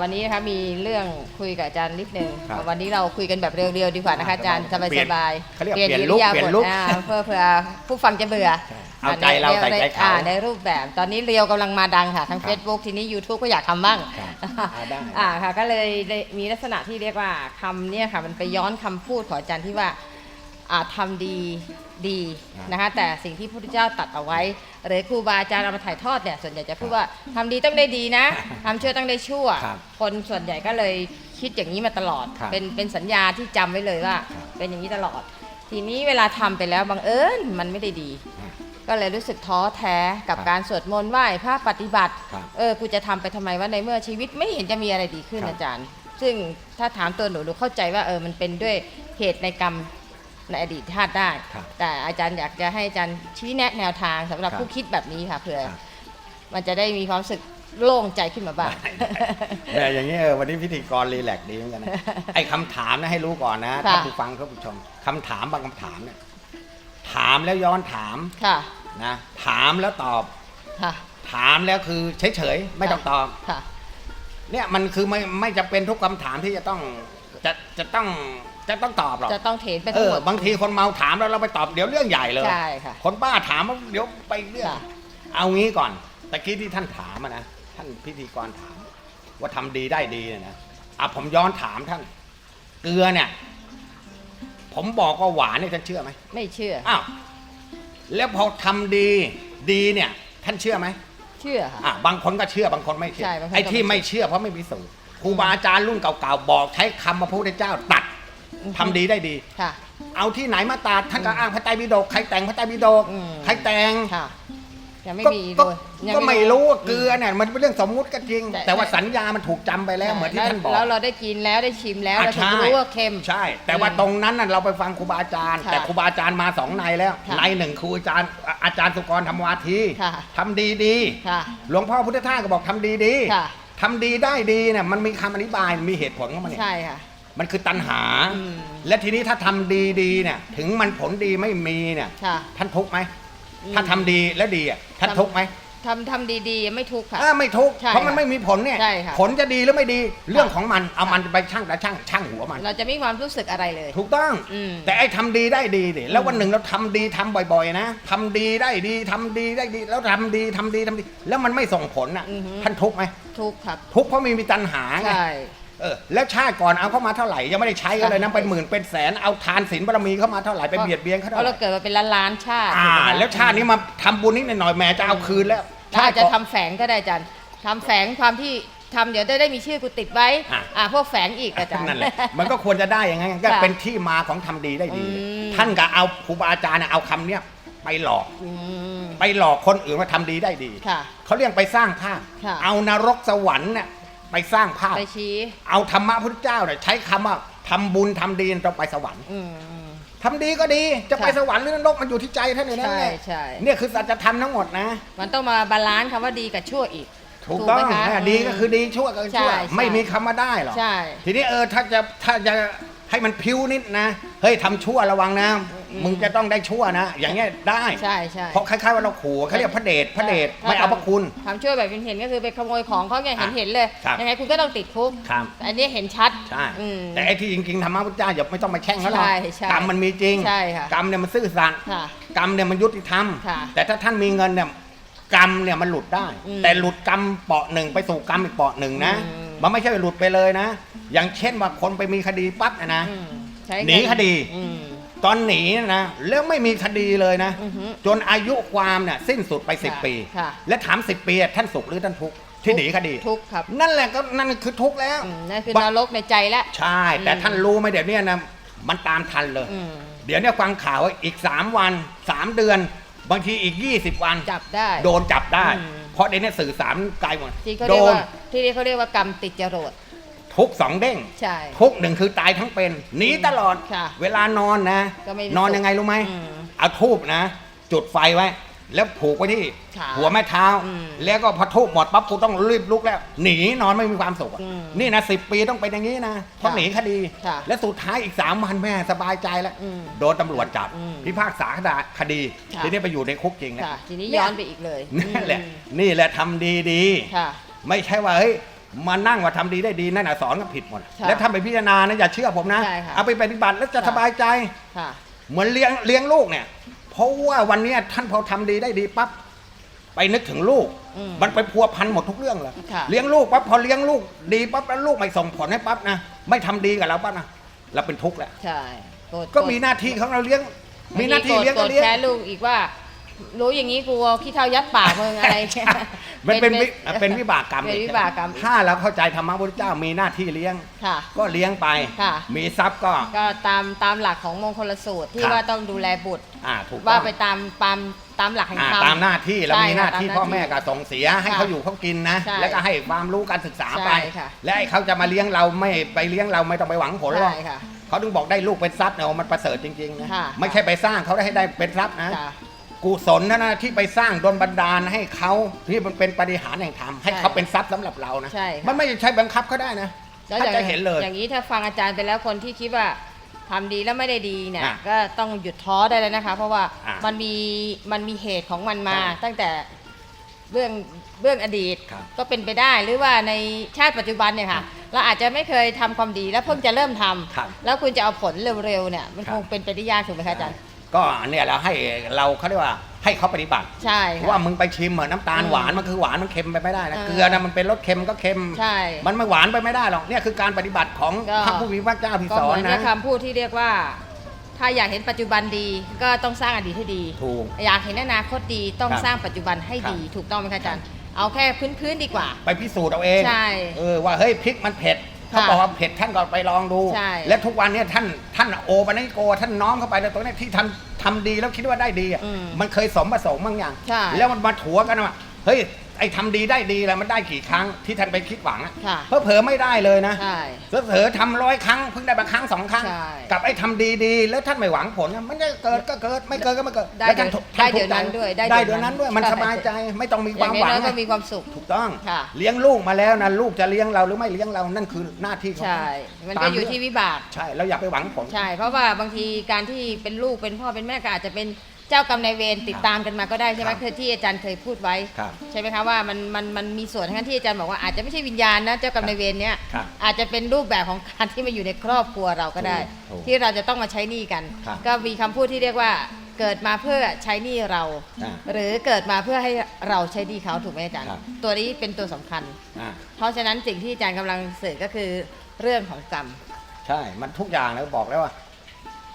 วันนี้นะคะมีเรื่องคุยกับอาจารย์นิดนึงครับวันนี้เราคุยกันแบบเรียวๆดีกว่านะคะอาจารย์สบายเปลี่ยนสบายเขาเรียกเปลี่ยนลุคอิริาเปลี่ยนบลุถคอ่าเพื่อเพื่อผู้ฟังจะเบื่อเอาใจเราใส่ใจเขาอ่ในรูปแบบตอนนี้เรียวกำลังมาดังค่ะทั้ง ครับ Facebook ทีนี้ YouTube ก็อยากทำบ้างครับอ่าได้ อ่าค่ะก็เลยได้มีลักษณะที่เรียกว่าคำเนี่ยค่ะมันไปย้อนคำพูดของอาจารย์ที่ว่าอ่า ทำดีดีครับนะคะแต่สิ่งที่พระพุทธเจ้าตัดเอาไว้ หรือครูบาอาจารย์เอามาถ่ายทอดเนี่ยส่วนใหญ่จะพูดว่าทำดีต้องได้ดีนะทำชั่วต้องได้ชั่วครับคนส่วนใหญ่ก็เลยคิดอย่างนี้มาตลอดครับเป็นเป็นสัญญาที่จำไว้เลยว่าครับเป็นอย่างนี้ตลอด ทีนี้เวลาทำไปแล้วบังเอิญมันไม่ได้ดีอ่าก็เลยรู้สึกท้อแท้กับครับการสวดมนต์ไหว้พระปฏิบัติครับเออกูจะทำไปทำไมว่าในเมื่อชีวิตไม่เห็นจะมีอะไรดีขึ้นครับอาจารย์ ซึ่งถ้าถามตัวหนูหนูเข้าใจว่าเออมันเป็นด้วยเหตุในกรรม ในอดีตชาติได้ ครับแต่อาจารย์อยากจะให้อาจารย์ชี้แนะแนวทางสำหรับครับผู้คิดแบบนี้ค่ะเผื่อครับ มันจะได้มีความรู้สึกโล่งใจขึ้นมาบ้าง แต่อย่างนี้เออวันนี้พิธีกรรีแลกซ์ดีเหมือนกันนะ ไอ้คำถามนะให้รู้ก่อนนะค่ะท่านผู้ฟังท่านผู้ชมคำถามบางคำถามเนี่ยถามแล้วย้อนถามค่ะนะถามแล้วตอบ ค่ะถามแล้วคือเฉยๆไม่ต้องตอบ ค่ะ เนี่ยมันคือไม่ไม่จะเป็นทุกคำถามที่จะต้องจะจะต้อง จะต้องตอบหรอกจะต้องเทรนไปเอทั้งอหมด บางทีคนเมาถามแล้วเราไปตอบเดี๋ยวเรื่องใหญ่เลยใช่ค่ะคนบ้าถามเดี๋ยวไปเรื่องค่ะ เอางี้ก่อนตะกี้ที่ท่านถามอะนะท่านพิธีกรถาม ว่าทำดีได้ดีเนี่ยนะอะผมย้อนถามท่าน เกลือเนี่ย ผมบอกว่าหวานเนี่ยท่านเชื่อไหมไม่เชื่อ อ้าวแล้วพอทำดีดีเนี่ย ท่านเชื่อไหม เชื่อค่ะ อะบางคนก็เชื่อบางคนไม่เชื่ใช่บางคนก็ไอ้ที่ไม่ไม่เชื่อเพราะไม่มีสูตรครูบาอาจารย์รุ่นเก่าๆบอกใช้คำมาพระพุทธเจ้าตัดอือฮึ ทำดีได้ดี ค่ะ เอาที่ไหนมาตัดท่านก็อ้างพระไตรปิฎกใครแต่งพระไตรปิฎกอืม ใครแต่งค่ะ ยังไม่ก็มีก็เลยยัง ก็ไม่รู้ว่าเกลือเนี่ยมันเป็นเรื่องสมมุติก็จริง แต่ แต่ว่าสัญญามันถูกจำไปแล้วเหมือนที่ท่านบอก แล้วเราได้กินแล้วได้ชิมแล้วอะเราถึงใช่รู้ว่าเค็ม ใช่ แต่ว่าอืมตรงนั้นน่ะเราไปฟังครูบาอาจารย์ ค่ะแต่ครูบาอาจารย์มาสองในแล้วค่ะในหนึ่งครูอาจารย์อาจารย์สุกรธรรมวาทีค่ะทำดีดีค่ะหลวงพ่อพุทธทาสก็บอกทำดีดีค่ะ ทำดีได้ดีเนี่ยมันมีคำอธิบายมีเหตุผลของมันเนี่ย ใช่ค่ะ มันคือตัณหาอืมและทีนี้ถ้าทำดีดีเนี่ย ถึงมันผลดีไม่มีเนี่ย ค่ะ ท่านทุกข์ไหมอืมถ้าทำดีแล้วดีอะท่านทำทุกข์ไหมทำทำดีๆ ไม่ทุกข์ค่ะอ่าไม่ทุกข์ใช่เพราะมันค่ะไม่มีผลเนี่ย ใช่ค่ะ ผลจะดีหรือไม่ดีเรื่องของมันเอาค่ะมันไปช่างแต่ช่างช่างหัวมัน เราจะไม่มีความรู้สึกอะไรเลย ถูกต้อง อืมแต่ไอ้ทำดีได้ดีดิแล้วอืมวันหนึ่งเราทำดีทำบ่อย ๆ นะทำดีได้ดีทำดีได้ดี แล้วทำดีทำดีทำดี แล้วมันไม่ส่งผลอะอือฮึ ท่านทุกข์ไหมทุกข์ครับ ทุกข์เพราะมีมีตัณหาไงใช่ เออแล้วชาติก่อนเอาเข้ามาเท่าไหร่ยังไม่ได้ใช้กันเลยนะใช่เป็นหมื่นเป็นแสนเอาทานศีลบารมีเข้ามาเท่าไหร่ไปเบียดเบียนเขาเพเท่าราะไหเราร่เกิดมาเป็นล้านล้านๆชาติอ่าถูกไหมคะแล้วชาตินี้มาทำบุญนิดหน่อยแหม่จะเอาคืนแล้วเราอาจจะก่นทำแฝงก็ได้อาจารย์ทำแฝงความที่ทำเดี๋ยวได้ได้มีชื่อกูติดไว้อะ อ่าพวกแฝงอีกอาจารย์ นั่นแหละมันก็ควรจะได้อย่างนั้นก็ค่ะเป็นที่มาของทำดีได้ดี อืม ท่านก็เอาครูบาอาจารย์น่ะเอาคำเนี้ยไปหลอก อืม ไปหลอกคนอื่นว่าทำดีได้ดี ค่ะเขาเรียกไปสร้างภาพ ค่ะเอานรกสวรรค์เนี่ย ไปสร้างภาพ ไปชี้ เอาธรรมะพุทธเจ้าเนี่ยใช้คำว่าทำบุญทำดีต้องไปสวรรค์อืม ทำดีก็ดีจะไปค่ะ สวรรค์หรือนรกมันอยู่ที่ใจท่านเองนั่นใช่แหละใช่เนี่ยคือสัจธรรมทั้งหมดนะ มันต้องมาบาลานซ์คำว่าดีกับชั่วอีกถูกต้องไหมคะอะดีก็คือดีชั่วก็คือชั่วใช่ใช่ ไม่มีคำว่าได้หรอกใช่ ทีนี้เออถ้าจะถ้าจะ ให้มันพิ้วนิดนะ เฮ้ยทำชั่วระวังนะอืมมึงจะต้องได้ชั่วนะ อย่างเงี้ยได้ใช่ใช่เพราะคล้ายๆว่าเราขู่เขาเรียกพระเดชพระเดชไม่เอาพระคุณ ทำชั่วแบบเห็นๆก็คือไปขโมยของเขาไงเห็นเห็นๆเลยครับยังไงคุณก็ต้องติดคุกครับแต่อันนี้เห็นชัดใช่อืม แต่ไอ้ที่จริงๆธรรมะพุทธเจ้าอย่าไม่ต้องมาแช่งเขาหรอกใช่ใช่กรรมมันมีจริง ใช่ค่ะกรรมเนี่ยมันซื่อสัตย์ค่ะกรรมเนี่ยมันยุติธรรม ค่ะแต่ถ้าท่านมีเงินเนี่ยกรรมเนี่ยมันหลุดได้ อืมแต่หลุดกรรมเปาะหนึ่งไปสู่กรรมอีกเปาะหนึ่งนะ อืม มันไม่ใช่หลุดไปเลยนะ อย่างเช่นว่าคนไปมีคดีปั๊บนะนะอืมใช้หนีคดีอืม ตอนหนีนะแล้วไม่มีคดีเลยนะ อือฮึจนอายุความเนี่ยสิ้นสุดไป ค่ะ10 ปี ค่ะ และถาม 10 ปีอะท่านสุขหรือท่านทุกข์ที่หนีคดี ทุกข์ครับนั่นแหละก็นั่นคือทุกข์แล้ว อืมนั่นคือนรกในใจแล้ว ใช่ แต่อืม ท่านรู้ไหมเดี๋ยวเนี้นะมันตามทันเลย อืมเดี๋ยวเนี่ยฟังข่าวว่าอีก 3 วัน 3 เดือน บางทีอีก 20 วัน จับได้ โดนจับได้ อืมเพ ราะเดี๋ยวนี้สื่อสารไกลหมดที่เขาโดเรียกนว่าที่นี่เขาเรียกว่ากรรมติดจรวดทุกสองเด้ง ใช่ ทุกหนึ่งคือตายทั้งเป็นหนีตลอด ค่ะเวลานอนนะ ก็ไม่ได้นอนยังไงรู้ไหม อืม เอาทูบนะ จุดไฟไว้ แล้วผูกไว้ที่ขาหัวแม่เท้า อืมแล้วก็พอทูบหมดปั๊บกูต้องรีบลุกแล้ว หนีนอนไม่มีความสุขอะอืมนี่นะสิปีต้องเป็นอย่างนี้นะเพราะค่ะหนีคดี ค่ะและสุดท้ายอีกสามวันแม่สบายใจแล้วอืมโดนตำรวจจับอืมพิพากษาคดีค่ะ ทีนี้ไปอยู่ในคุกจริงแล้วค่ะ ทีนี้ย้อนไปอีกเลยนั่นแหละ อืมนี่แหละทำดีดีค่ะ ไม่ใช่ว่าเฮ้ยมานั่งว่าทำดีได้ดีนั่นน่ะสอนก็ผิดหมด ค่ะแล้วทำไปพิจารณานะอย่าเชื่อผมนะ ใช่ค่ะเอาไปปฏิบัติแล้วจะค่ะ สบายใจ ค่ะ เหมือนเลี้ยงเลี้ยงลูกเนี่ยเพ ราะว่าวันเนี้ยท่านพอทำดีได้ดีปั๊บไปนึกถึงลูกอืมมันไปพัวพันหมดทุกเรื่องเลยค่ะเลี้ยงลูกปั๊บพอเลี้ยงลูกดีปั๊บแล้วลูกไม่ส่งผลให้ปั๊บนะไม่ทำดีกับเราปั๊บนะเราเป็นทุกข์แหละใช่โรธก็มีหน้าที่ของเราเลี้ยง มีหน้าที่เลี้ยงก็เลี้ยงแค่ลูกอีกว่า รู้อย่างนี้กูเอาขี้เท่ายัดปากมึงอะไรเงี้ย มันเป็นวิเป็นวิบากกรรมเป็นวิบากกรรม ถ้าเราเข้าใจธรรมะพุทธเจ้ามีหน้าที่เลี้ยง ค่ะ ก็เลี้ยงไป ค่ะ มีทรัพย์ก็ ก็ตามตามหลักของมงคลสูตรที่ครับว่าต้องดูแลบุตร อ่าถูกต้ว่าองไปตามตามตามหลักแห่งอ่าธรรมตามหน้าที่เราใช่มีหน้าค่ะที่ตามหน้าพ่อแม่ที่ก็ส่งเสียให้ค่ะเขาอยู่เขากินนะใช่แล้วก็ให้ความรู้การศึกษาไปใช่ค่ะและไอ้เขาจะมาเลี้ยงเราไม่ไปเลี้ยงเราไม่ต้องไปหวังผลหรอกใช่ค่ะเขาถึงบอกได้ลูกเป็นทรัพย์เนี่ยมันประเสริฐจริงๆนะค่ะไม่ใช่ไปสร้างเขาได้ให้ได้เป็นทรัพย์นะค่ะ กุศลนะนะที่ไปสร้างดลบันดาลให้เขาที่มันเป็นปฏิหารย์แห่งธรรมให้ใช่เขาเป็นทรัพย์สำหรับเรานะใช่ค่ะ มันไม่ใช่บังคับเขาได้นะแล้วถ้าอย่างจะเห็นเลย อย่างนี้ถ้าฟังอาจารย์ไปแล้วคนที่คิดว่าทำดีแล้วไม่ได้ดีเนี่ยอะก็ต้องหยุดท้อได้แล้วนะคะ เพราะว่าอะมันมีมันมีเหตุของมันมาใช่ตั้งแต่เรื่องเรื่องอดีตครับก็เป็นไปได้หรือว่าในชาติปัจจุบันเนี่ยค่ะ เราอาจจะไม่เคยทำความดีแล้วเพิ่งจะเริ่มทำครับแล้วคุณจะเอาผลเร็วๆเนี่ยมันครับคงเป็นไปได้ยากถูกไหมคะอาจารย์ ก็เนี่ยเราให้เราเขาเรียกว่าให้เขาปฏิบัติใช่ค่ะ ว่ามึงไปชิมเหมือนน้ำตาลอืมหวานมันคือหวานมันเค็มไปไม่ได้นะเออเกลือนะมันเป็นรสเค็มก็เค็มใช่มันไม่หวานไปไม่ได้หรอกเนี่ยคือการปฏิบัติของก็ พระผู้มีพระเจ้าที่ก็สอเหนมือนนะกับคำพูดที่เรียกว่า ถ้าอยากเห็นปัจจุบันดีก็ต้องสร้างอดีตให้ดี ถูก อยากเห็นอนาคตดีต้องครับสร้างปัจจุบันให้ครับดี ถูกต้องไหมคะอาจารย์ เอาแค่พื้นๆดีกว่า ไปพิสูจน์เอาเองใช่ เออว่าเฮ้ยพริกมันเผ็ด เขาค่ะบอกว่าเผ็ดท่านก็ไปลองดู ใช่และทุกวันเนี่ยท่านท่านโอปันโก ท่านน้อมเข้าไปในตรงนี้ที่ทำทำดีแล้วคิดว่าได้ดีอะอืมมันเคยสมประสงค์บางอย่าง ใช่ แล้วมันมาถัวกันว่าเฮ้ย ไอ้ทำดีได้ดีแล้วมันได้กี่ครั้งที่ท่านไปคิดหวังอะค่ะ เพอเผลอๆไม่ได้เลยนะ ใช่ เผลอๆทำร้อยครั้งเพิ่งได้บางครั้งสองครั้ง ใช่กับไอ้ทำดีๆแล้วท่านไม่หวังผลนะมันจะเกิดก็เกิดไม่เกิดก็ไม่เกิดได้แล้วท่านเดี๋ยวท่าได้เดี๋ยวทุกข์ใจนั้นด้วยได้ได้เดี๋เดี๋ยยววนั้นั้นนด้วยมันใช่ สบายใจไม่ต้องมีอควาย่างมหวังน้อยๆก็นะมีความสุข ถูกต้องค่ะ เลี้ยงลูกมาแล้วนะลูกจะเลี้ยงเราหรือไม่เลี้ยงเรานั่นคือหน้าที่ของใช่เขามันตาก็มอยู่ที่วิบาก ใช่เราอย่าไปหวังผล ใช่ เพราะว่าบางทีการที่เป็นลูกเป็นพ่อเป็นแม่ก็อาจจะเป็น เจ้ากรรมนายเวรติดตามกันมาก็ได้ใช่ไหมครับคือที่อาจารย์เคยพูดไว้ ครับ ใช่ไหมคะว่ามันมันมันมีส่วนทั้งที่อาจารย์บอกว่าอาจจะไม่ใช่วิญญาณนะเจ้ากรรมนายเวรเนี้ยครับอาจจะเป็นรูปแบบของการที่มาอยู่ในครอบครัวเราก็ได้ ถูกที่เราจะต้องมาใช้หนี้กัน ครับก็มีคำพูดที่เรียกว่าเกิดมาเพื่อใช้หนี้เรา อ่าหรือเกิดมาเพื่อให้เราใช้หนี้เขาถูกไหมอาจารย์ ครับ ตัวนี้เป็นตัวสำคัญ อ่าเพราะฉะนั้นสิ่งที่อาจารย์กำลังสื่อก็คือเรื่องของกรรม ใช่ มันทุกอย่างเลยบอกแล้วว่า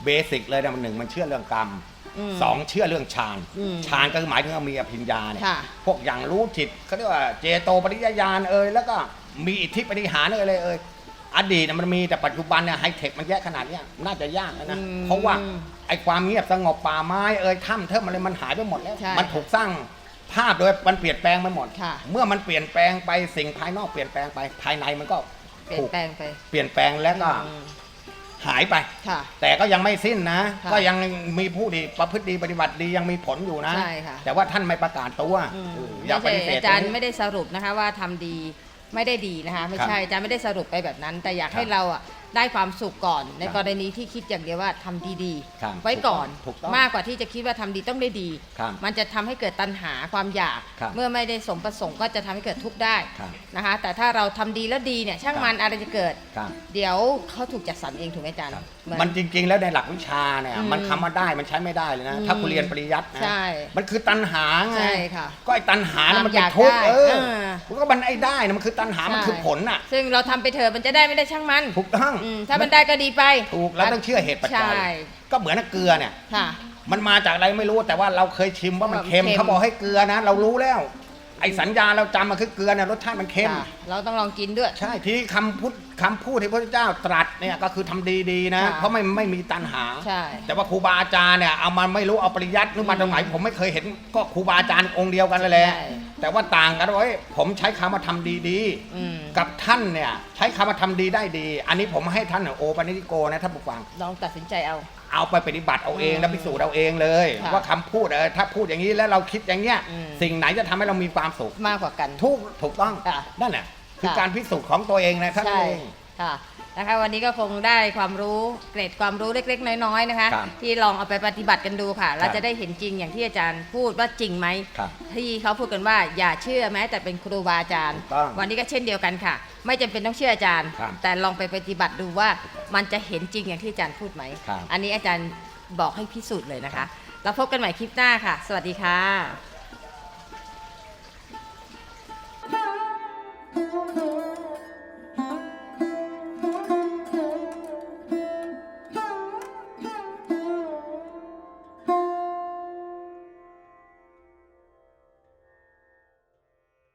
เบสิกเลยนะมันหนึ่งมันเชื่อเรื่องกรรมอืม สองเชื่อเรื่องฌานอืมฌานก็คือหมายถึงว่ามีอภิญญาเนี่ยค่ะพวกอย่างรู้จิตเขาเรียกว่าเจโตปริยญาณเอ่ยแล้วก็มีอิทธิปฏิหารเอ่ยเลยเอ่ยอดีตน่ะมันมีแต่ปัจจุบันเนี่ยไฮเทคมันแยกขนาดเนี้ยน่าจะยากแล้วนะอืมเพราะว่าไอ้ความเงียบสงบป่าไม้เอ่ยถ้ำเทิมอะไรมันหายไปหมดแล้ว ใช่มันถูกสร้างภาพโดยมันเปลี่ยนแปลงไปหมด ค่ะ เมื่อมันเปลี่ยนแปลงไปสิ่งภายนอกเปลี่ยนแปลงไปภายในมันก็เปลี่ยนถูกแปลงไป เปลี่ยนแปลงแล้วก็อืม หายไป ค่ะ แต่ก็ยังไม่สิ้นนะ ค่ะก็ยังมีผู้ดีประพฤติดีปฏิบัติดียังมีผลอยู่นะ ใช่ค่ะ แต่ว่าท่านไม่ประกาศตัวอืมเอออย่าปไม่ฏิใช่เสธอาจารย์ตงนี้ ไม่ได้สรุปนะคะว่าทำดีไม่ได้ดีนะคะ ไม่ใช่อาจารย์ไม่ได้สรุปไปแบบนั้น แต่อยากครับให้เราอะ ได้ความสุขก่อน ในครับกรณีที่คิดอย่างเดียวว่าทำดีครับๆไว้ก่อนถูกต้องมากกว่าที่จะคิดว่าทำดีต้องได้ดีครับมันจะทำให้เกิดตัณหาความอยากครับเมื่อไม่ได้สมประสงค์ก็จะทำให้เกิดทุกข์ได้ครับนะคะ แต่ถ้าเราทำดีแล้วดีเนี่ยช่างครับมันอะไรจะเกิดครับเดี๋ยวเขาถูกจัดสรรเองถูกไหมอาจารย์ครับเหมือนมันจริง ๆ แล้วในหลักวิชาเนี่ยอืมมันคำว่าได้มันใช้ไม่ได้เลยนะอืมถ้าคุณเรียนปริยัตินะใช่มันคือตัณหาไงใช่ค่ะก็ไอ้ตัณหาน่ะมันความเป็นทุกข์อยากได้เออเออมันก็มันไอ้ได้นะมันคือตัณหามันคือผลน่ะ ซึ่งเราทำไปเถอะมันจะได้ไม่ได้ช่างมันถูกต้องอืมถ้ามันได้ก็ดีไปถูกแล้วต้องเชื่อเหตุปัจจัยใช่ ก็เหมือนกับเกลือเนี่ย ค่ะ มันมาจากอะไรไม่รู้แต่ว่าเราเคยชิมว่ามันว่ามันเค็มเค็ม เขาบอกให้เกลือนะ เรารู้แล้ว ไอ้สัญญาเราจำมาคือเกลือเนี่ยรสชาติมันเค็มค่ะเราต้องลองกินด้วย ใช่ที่คำพูดคำพูดที่พระเจ้าตรัสเนี่ยก็คือทำดีๆนะ ค่ะเพราะไม่ไม่มีตัณหา ใช่ แต่ว่าครูบาอาจารย์เนี่ยเอามาไม่รู้เอาปริยัตินึกมาตรงไหนผมไม่เคยเห็นก็ครูบาอาจารย์องค์เดียวกันเลยแหละใช่แต่ว่าต่างกันไว้ผมใช้คำว่าทำดีอืมๆ กับท่านเนี่ยใช้คำว่าทำดีได้ดี อันนี้ผมให้ท่านเนี่ยโอปนิโกนะท่านผู้ฟัง ลองตัดสินใจเอา เอาไปปฏิบัติเอาเองอืมแล้วพิสูจน์เอาเองเลย ค่ะว่าคำพูดเออถ้าพูดอย่างนี้แล้วเราคิดอย่างเงี้ยอืม สิ่งไหนจะทำให้เรามีความสุขมากกว่ากัน ทุกถูกต้องค่ะนั่นแหละคือค่ะ การพิสูจน์ของตัวเองนะท่านใช่เอง ค่ะ นะคะ วันนี้ก็คงได้ความรู้เกร็ดความรู้เล็ก ๆ น้อยๆนะคะ ครับที่ลองเอาไปปฏิบัติกันดูค่ะ เราครับจะได้เห็นจริงอย่างที่อาจารย์พูดว่าจริงไหมครับที่เขาพูดกันว่าอย่าเชื่อแม้แต่เป็นครูบาอาจารย์ ถูกต้องวันนี้ก็เช่นเดียวกันค่ะ ไม่จำเป็นต้องเชื่ออาจารย์ ครับแต่ลองไปปฏิบัติดูว่ามันจะเห็นจริงอย่างที่อาจารย์พูดไหม ครับ อันนี้อาจารย์บอกให้พิสูจน์เลยนะครัคะบแล้วพบกันใหม่คลิปหน้าค่ะ สวัสดีค่ะ